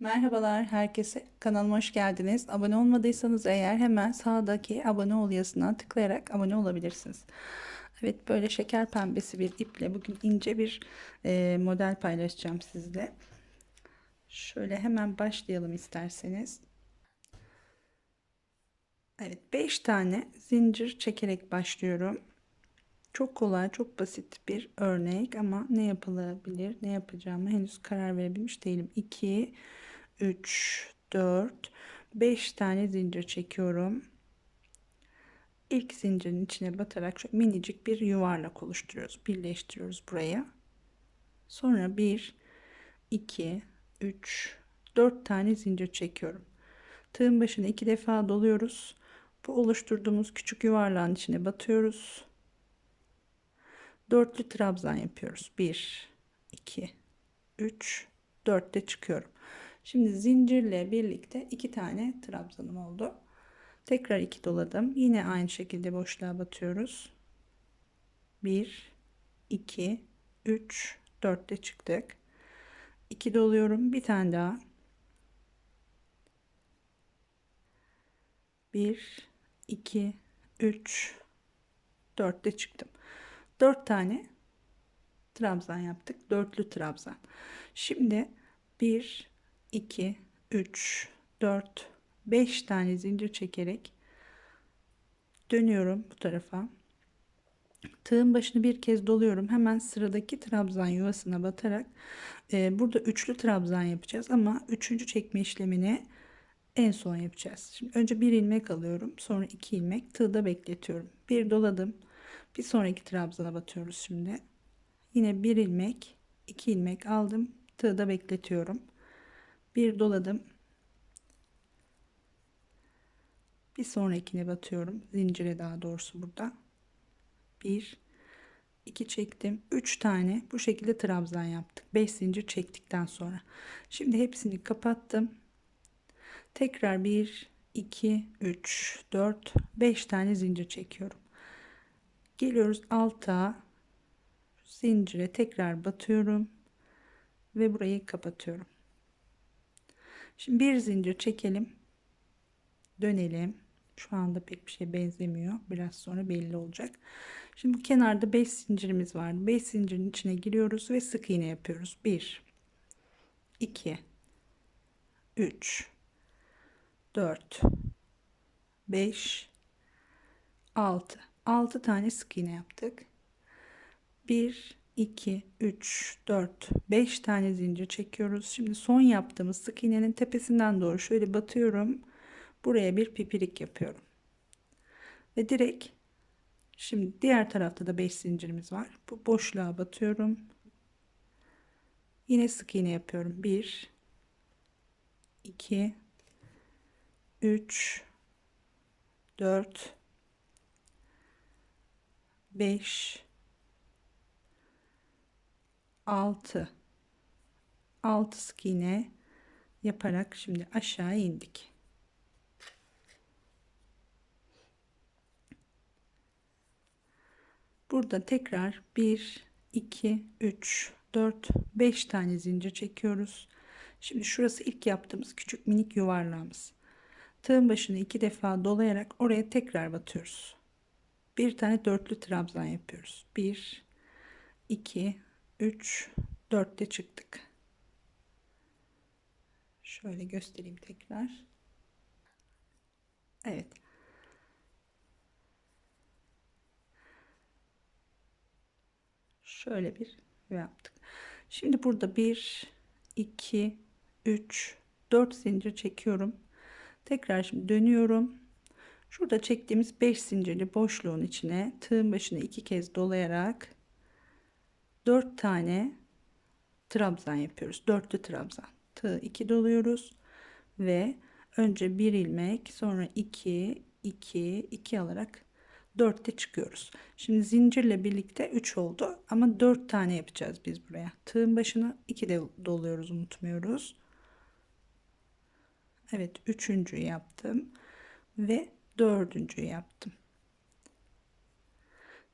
Merhabalar herkese kanalıma hoş geldiniz. Abone olmadıysanız eğer hemen sağdaki abone ol yazısına tıklayarak abone olabilirsiniz. Evet böyle şeker pembesi bir iple bugün ince bir e, model paylaşacağım sizle. Şöyle hemen başlayalım isterseniz. Evet 5 tane zincir çekerek başlıyorum. Çok kolay, çok basit bir örnek ama ne yapılabilir, ne yapacağımı henüz karar verebilmiş değilim. 2, 3, 4, 5 tane zincir çekiyorum. İlk zincirin içine batarak şöyle minicik bir yuvarlak oluşturuyoruz. Birleştiriyoruz buraya. Sonra 1, 2, 3, 4 tane zincir çekiyorum. Tığın başına iki defa doluyoruz. Bu oluşturduğumuz küçük yuvarlağın içine batıyoruz dörtlü trabzan yapıyoruz. 1 2 3 4'te çıkıyorum. Şimdi zincirle birlikte iki tane trabzanım oldu. Tekrar iki doladım. Yine aynı şekilde boşluğa batıyoruz. 1 2 3 4'te çıktık. 2 doluyorum. Bir tane daha. 1 2 3 4'te çıktım. 4 tane trabzan yaptık. Dörtlü trabzan. Şimdi 1 2 3 4 5 tane zincir çekerek dönüyorum bu tarafa. Tığın başını bir kez doluyorum. Hemen sıradaki trabzan yuvasına batarak e, burada üçlü trabzan yapacağız ama üçüncü çekme işlemini en son yapacağız. Şimdi önce bir ilmek alıyorum. Sonra iki ilmek tığda bekletiyorum. Bir doladım. Bir sonraki trabzana batıyoruz şimdi. Yine bir ilmek, iki ilmek aldım. Tığda bekletiyorum. Bir doladım. Bir sonrakine batıyorum. Zincire daha doğrusu burada. Bir, iki çektim. Üç tane bu şekilde trabzan yaptık. Beş zincir çektikten sonra. Şimdi hepsini kapattım. Tekrar bir, iki, üç, dört, beş tane zincir çekiyorum geliyoruz alta zincire tekrar batıyorum ve burayı kapatıyorum şimdi bir zincir çekelim. Dönelim. Şu anda pek bir şey benzemiyor. Biraz sonra belli olacak. Şimdi bu kenarda 5 zincirimiz var 5 zincirin içine giriyoruz ve sık iğne yapıyoruz. 1 2 3 4 5 6 6 tane sık iğne yaptık. 1 2 3 4 5 tane zincir çekiyoruz. Şimdi son yaptığımız sık iğnenin tepesinden doğru şöyle batıyorum. Buraya bir pipirik yapıyorum. Ve direkt şimdi diğer tarafta da 5 zincirimiz var. Bu boşluğa batıyorum. Yine sık iğne yapıyorum. 1 2 3 4 5 6 6 sık iğne yaparak şimdi aşağı indik. Burada tekrar 1 2 3 4 5 tane zincir çekiyoruz. Şimdi şurası ilk yaptığımız küçük minik yuvarlağımız. Tığın başını iki defa dolayarak oraya tekrar batıyoruz bir tane dörtlü trabzan yapıyoruz. 1 2 3 4'te çıktık. Şöyle göstereyim tekrar. Evet. Şöyle bir yaptık. Şimdi burada 1 2 3 4 zincir çekiyorum. Tekrar şimdi dönüyorum Şurada çektiğimiz 5 zincirli boşluğun içine tığın başını iki kez dolayarak 4 tane trabzan yapıyoruz. Dörtlü trabzan. Tığ 2 doluyoruz ve önce bir ilmek sonra 2 2 2 alarak 4'te çıkıyoruz. Şimdi zincirle birlikte 3 oldu ama 4 tane yapacağız biz buraya. Tığın başına 2 de doluyoruz unutmuyoruz. Evet üçüncü yaptım ve dördüncü yaptım.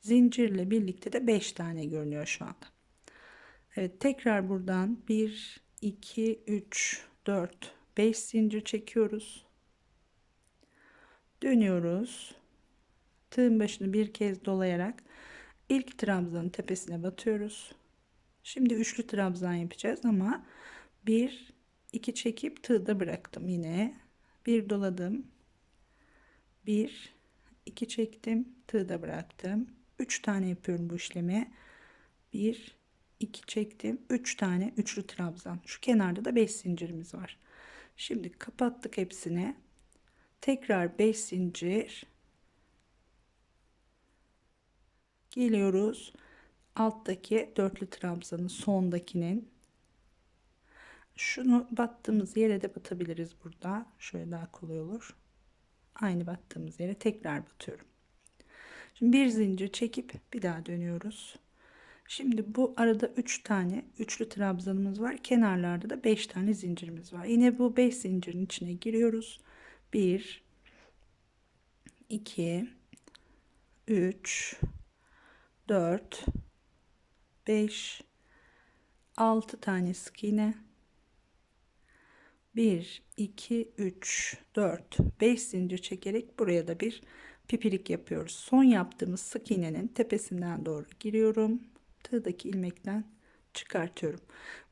Zincirle birlikte de 5 tane görünüyor şu anda. Evet tekrar buradan 1 2 3 4 5 zincir çekiyoruz. Dönüyoruz. Tığın başını bir kez dolayarak ilk trabzanın tepesine batıyoruz. Şimdi üçlü trabzan yapacağız ama bir iki çekip tığda bıraktım yine. Bir doladım. Bir iki çektim tığda bıraktım 3 tane yapıyorum bu işlemi 1 2 çektim. 3 tane üçlü trabzan. Şu kenarda da 5 zincirimiz var. Şimdi kapattık hepsini. Tekrar 5 zincir. Geliyoruz. Alttaki dörtlü trabzanın sondakinin. Şunu battığımız yere de batabiliriz burada. Şöyle daha kolay olur. Aynı battığımız yere tekrar batıyorum şimdi bir zincir çekip bir daha dönüyoruz Şimdi bu arada 3 tane üçlü trabzanımız var. Kenarlarda da 5 tane zincirimiz var. Yine bu 5 zincirin içine giriyoruz. 1 2 3 4 5 6 tane sık iğne 1 2 3 4 5 zincir çekerek buraya da bir pipirik yapıyoruz. Son yaptığımız sık iğnenin tepesinden doğru giriyorum tığdaki ilmekten çıkartıyorum.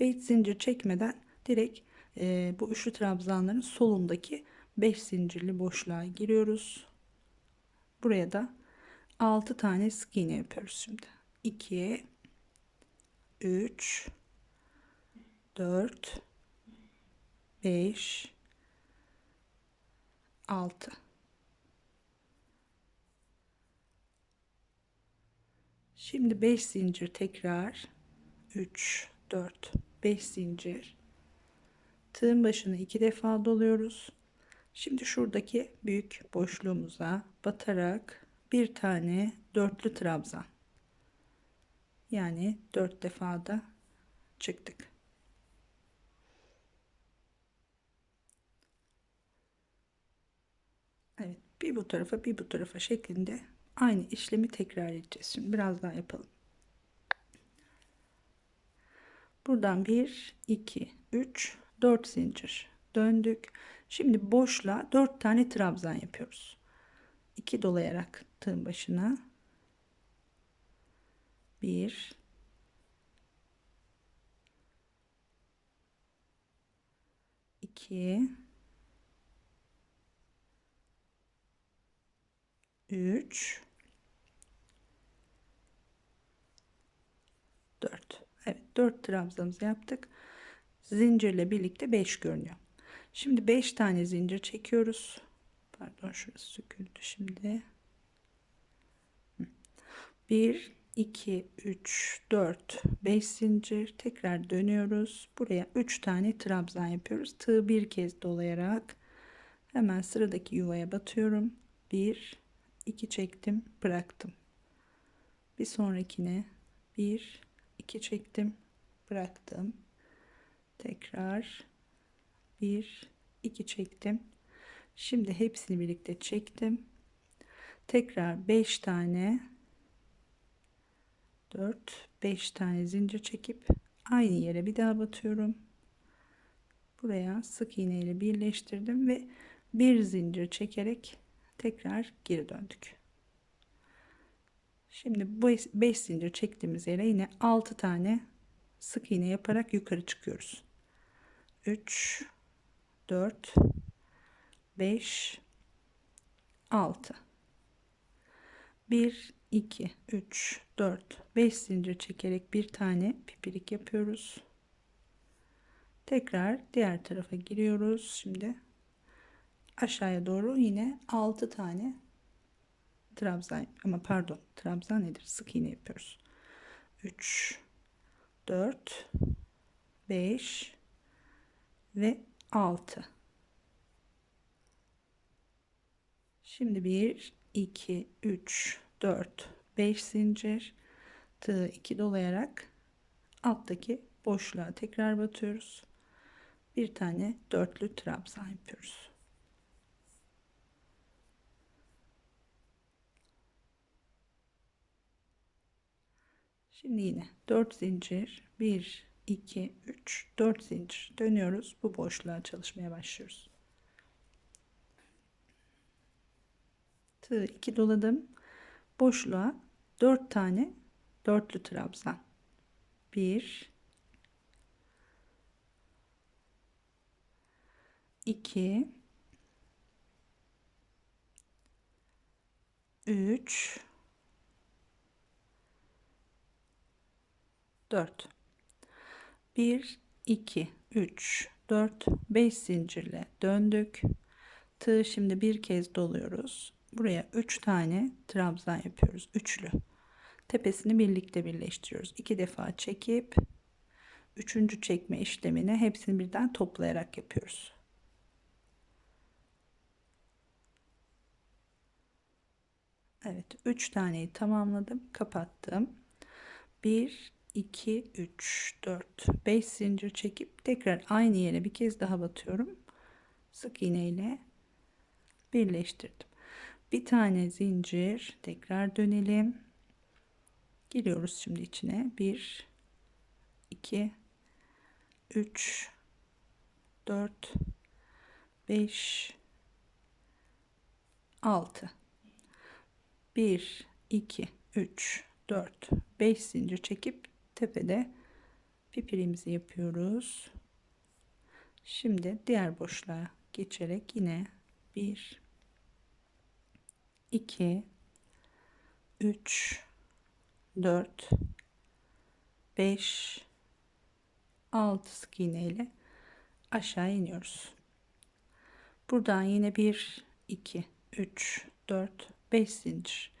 Ve hiç zincir çekmeden direkt e, bu üçlü trabzanların solundaki 5 zincirli boşluğa giriyoruz. Buraya da 6 tane sık iğne yapıyoruz şimdi. 2 3 4 5 6 Şimdi 5 zincir tekrar 3 4 5 zincir tığın başını iki defa doluyoruz. Şimdi şuradaki büyük boşluğumuza batarak bir tane dörtlü trabzan. Yani dört defa da çıktık. Evet, bir bu tarafa bir bu tarafa şeklinde aynı işlemi tekrar edeceğiz. Şimdi biraz daha yapalım. Buradan 1 2 3 4 zincir döndük. Şimdi boşluğa 4 tane trabzan yapıyoruz. 2 dolayarak tığın başına 1 2 3 4 Evet 4 trabzamızı yaptık. Zincirle birlikte 5 görünüyor. Şimdi 5 tane zincir çekiyoruz. Pardon şurası söküldü şimdi. 1 2 3 4 5 zincir. Tekrar dönüyoruz. Buraya 3 tane trabzan yapıyoruz. Tığ bir kez dolayarak hemen sıradaki yuvaya batıyorum. 1 2 çektim bıraktım. Bir sonrakine 1 2 çektim bıraktım. Tekrar 1 2 çektim. Şimdi hepsini birlikte çektim. Tekrar 5 tane 4 5 tane zincir çekip aynı yere bir daha batıyorum. Buraya sık iğne ile birleştirdim ve bir zincir çekerek tekrar geri döndük. Şimdi bu 5 zincir çektiğimiz yere yine 6 tane sık iğne yaparak yukarı çıkıyoruz. 3 4 5 6 1 2 3 4 5 zincir çekerek bir tane pipirik yapıyoruz. Tekrar diğer tarafa giriyoruz. Şimdi aşağıya doğru yine 6 tane trabzan ama pardon trabzan nedir? Sık iğne yapıyoruz. 3 4 5 ve 6 şimdi 1 2 3 4 5 zincir. Tığ 2 dolayarak alttaki boşluğa tekrar batıyoruz. Bir tane dörtlü trabzan yapıyoruz Şimdi yine 4 zincir 1 2 3 4 zincir. Dönüyoruz. Bu boşluğa çalışmaya başlıyoruz. Tığ 2 doladım. Boşluğa 4 tane dörtlü trabzan. 1 2 3 4 1 2 3 4 5 zincirle döndük. Tığ şimdi bir kez doluyoruz. Buraya 3 tane trabzan yapıyoruz üçlü. Tepesini birlikte birleştiriyoruz. İki defa çekip üçüncü çekme işlemini hepsini birden toplayarak yapıyoruz. Evet 3 taneyi tamamladım kapattım. 1 2 3 4 5 zincir çekip tekrar aynı yere bir kez daha batıyorum. Sık iğne ile birleştirdim. Bir tane zincir tekrar dönelim. Giriyoruz şimdi içine. 1 2 3 4 5 6 1 2 3 4 5 zincir çekip tepede pipirimizi yapıyoruz. Şimdi diğer boşluğa geçerek yine 1 2 3 4 5 6 sık iğne ile aşağı iniyoruz. Buradan yine 1 2 3 4 5 zincir.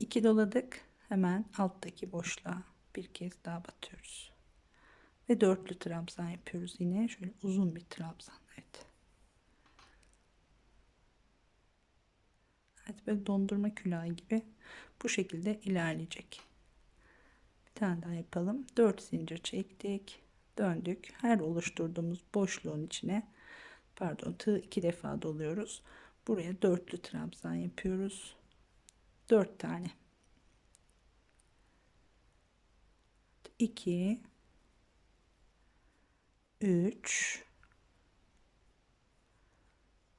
2 doladık. Hemen alttaki boşluğa bir kez daha batıyoruz. Ve dörtlü trabzan yapıyoruz yine. Şöyle uzun bir trabzan evet. Evet böyle dondurma külahı gibi bu şekilde ilerleyecek. Bir tane daha yapalım. 4 zincir çektik. Döndük. Her oluşturduğumuz boşluğun içine pardon tığ iki defa doluyoruz. Buraya dörtlü trabzan yapıyoruz. 4 tane 2 3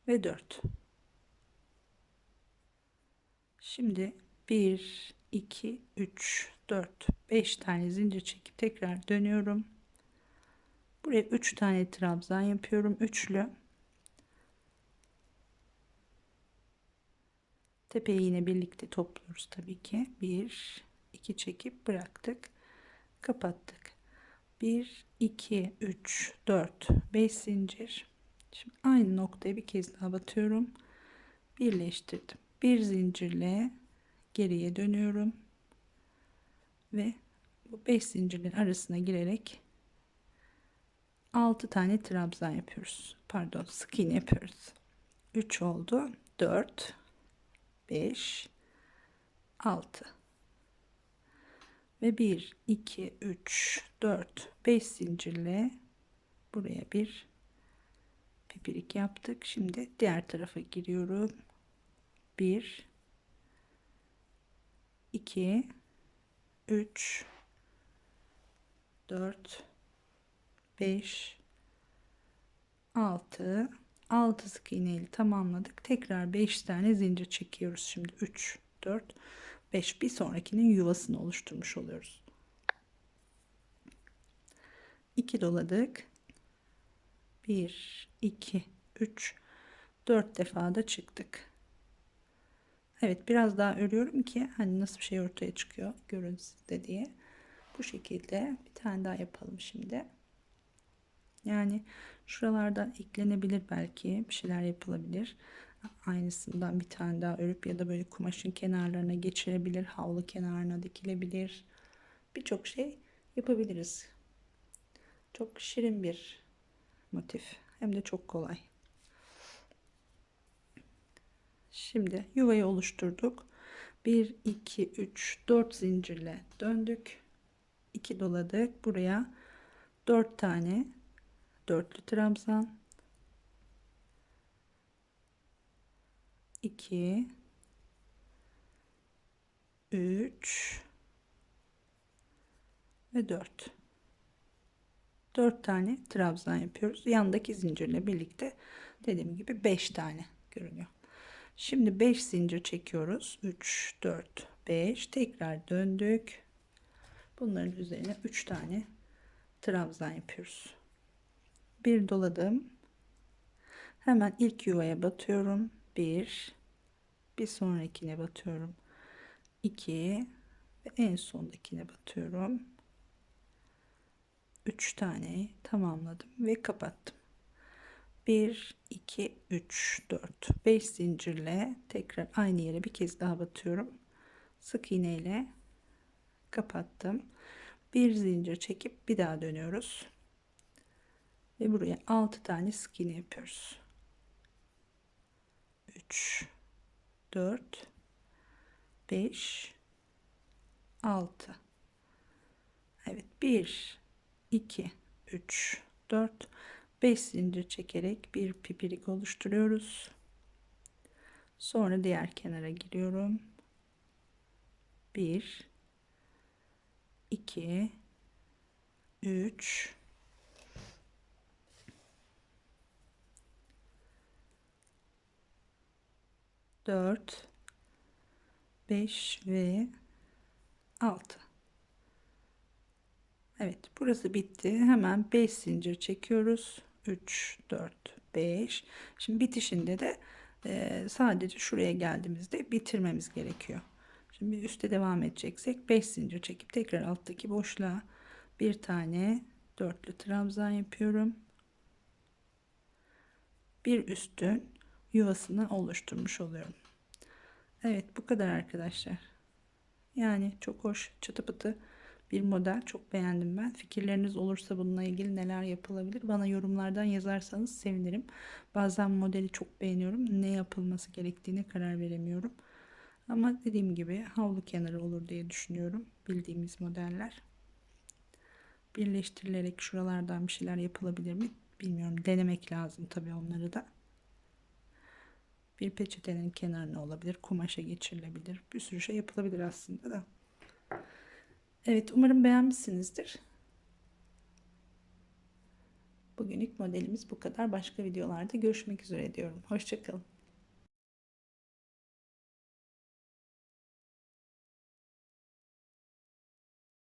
ve 4 şimdi 1 2 3 4 5 tane zincir çekip tekrar dönüyorum. Buraya 3 tane trabzan yapıyorum üçlü. Tepeyi yine birlikte topluyoruz tabii ki. 1 2 çekip bıraktık kapattık. 1 2 3 4 5 zincir. Şimdi aynı noktaya bir kez daha batıyorum. Birleştirdim. Bir zincirle geriye dönüyorum. Ve bu 5 zincirlerin arasına girerek 6 tane trabzan yapıyoruz. Pardon sık iğne yapıyoruz. 3 oldu. 4 5 6 ve 1 2 3 4 5 zincirle buraya bir pipirik yaptık. Şimdi diğer tarafa giriyorum. 1 2 3 4 5 6 6 sık iğneyle tamamladık. Tekrar 5 tane zincir çekiyoruz. Şimdi 3 4 5 bir sonrakinin yuvasını oluşturmuş oluyoruz. 2 doladık. 1 2 3 4 defa da çıktık. Evet biraz daha örüyorum ki hani nasıl bir şey ortaya çıkıyor görün sizde diye. Bu şekilde bir tane daha yapalım şimdi. Yani şuralarda eklenebilir belki bir şeyler yapılabilir aynısından bir tane daha örüp ya da böyle kumaşın kenarlarına geçirebilir havlu kenarına dikilebilir. Birçok şey yapabiliriz. Çok şirin bir motif. Hem de çok kolay. Şimdi yuvayı oluşturduk. 1 2 3 4 zincirle döndük. 2 doladık. Buraya 4 tane dörtlü trabzan 2 3 ve 4 4 tane trabzan yapıyoruz. Yandaki zincirle birlikte dediğim gibi 5 tane görünüyor. Şimdi 5 zincir çekiyoruz. 3, 4, 5. Tekrar döndük. Bunların üzerine 3 tane trabzan yapıyoruz. Bir doladım. Hemen ilk yuvaya batıyorum. 1 bir sonrakine batıyorum. 2 ve en sondakine batıyorum. 3 tane tamamladım ve kapattım. 1 2 3 4 5 zincirle tekrar aynı yere bir kez daha batıyorum. Sık iğne ile kapattım. Bir zincir çekip bir daha dönüyoruz. Ve buraya 6 tane sık iğne yapıyoruz. 3 4 5 6 Evet 1 2 3 4 5 zincir çekerek bir pipirik oluşturuyoruz. Sonra diğer kenara giriyorum. 1 2 3 4 5 ve 6 Evet burası bitti. Hemen 5 zincir çekiyoruz. 3 4 5 şimdi bitişinde de e, sadece şuraya geldiğimizde bitirmemiz gerekiyor. Şimdi üste devam edeceksek 5 zincir çekip tekrar alttaki boşluğa bir tane dörtlü trabzan yapıyorum. Bir üstün yuvasını oluşturmuş oluyorum Evet bu kadar arkadaşlar. Yani çok hoş çıtı pıtı bir model. Çok beğendim ben. Fikirleriniz olursa bununla ilgili neler yapılabilir? Bana yorumlardan yazarsanız sevinirim. Bazen modeli çok beğeniyorum. Ne yapılması gerektiğine karar veremiyorum. Ama dediğim gibi havlu kenarı olur diye düşünüyorum. Bildiğimiz modeller. Birleştirilerek şuralardan bir şeyler yapılabilir mi? Bilmiyorum. Denemek lazım tabii onları da bir peçetenin kenarına olabilir kumaşa geçirilebilir. Bir sürü şey yapılabilir aslında da. Evet umarım beğenmişsinizdir. Bugünlük modelimiz bu kadar. Başka videolarda görüşmek üzere diyorum. Hoşçakalın